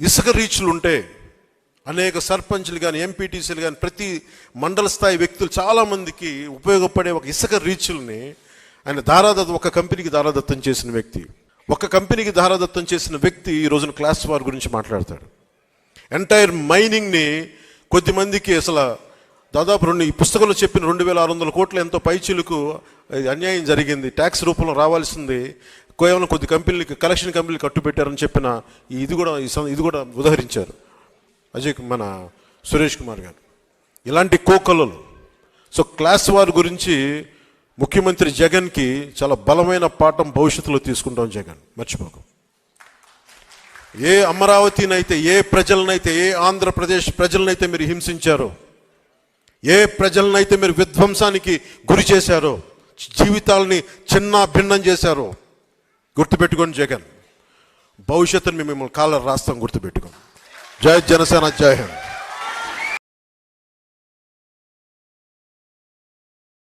ఇసుక రీచ్లు ఉంటే అనేక సర్పంచ్లు కానీ ఎంపీటీసీలు కానీ ప్రతి మండల స్థాయి వ్యక్తులు చాలామందికి ఉపయోగపడే ఒక ఇసుక రీచ్ల్ని ఆయన దారాదత్తం ఒక కంపెనీకి దారాదత్తం చేసిన వ్యక్తి. ఒక కంపెనీకి దారాదత్తం చేసిన వ్యక్తి ఈ రోజున క్లాస్ వార్ గురించి మాట్లాడతాడు. ఎంటైర్ మైనింగ్ని కొద్దిమందికి అసలు దాదాపు రెండు ఈ పుస్తకంలో చెప్పిన రెండు వేల ఆరు వందల కోట్ల ఎంతో పైచీలకు అన్యాయం జరిగింది. ట్యాక్స్ రూపంలో రావాల్సింది కేవలం కొద్ది కంపెనీలకి కలెక్షన్ కంపెనీలు కట్టుబెట్టారని చెప్పిన ఇది కూడా ఈ సం- ఇది కూడా ఉదహరించారు. అజయ్ మన సురేష్ కుమార్ గారు. ఇలాంటి కోకలలు. సో క్లాస్ వార్ గురించి ముఖ్యమంత్రి జగన్కి చాలా బలమైన పాఠం భవిష్యత్తులో తీసుకుంటాం జగన్. మర్చిపోకు. ఏ అమరావతినైతే ఏ ప్రజలనైతే ఏ ఆంధ్రప్రదేశ్ ప్రజలనైతే మీరు హింసించారో ఏ ప్రజలనైతే మీరు విధ్వంసానికి గురి చేశారో జీవితాలని చిన్న భిన్నం చేశారో గుర్తుపెట్టుకోండి జగన్. భవిష్యత్తును మేము మిమ్మల్ని కాళ్ళ రాస్తాం గుర్తుపెట్టుకోండి. జై జనసేన జై హింద్.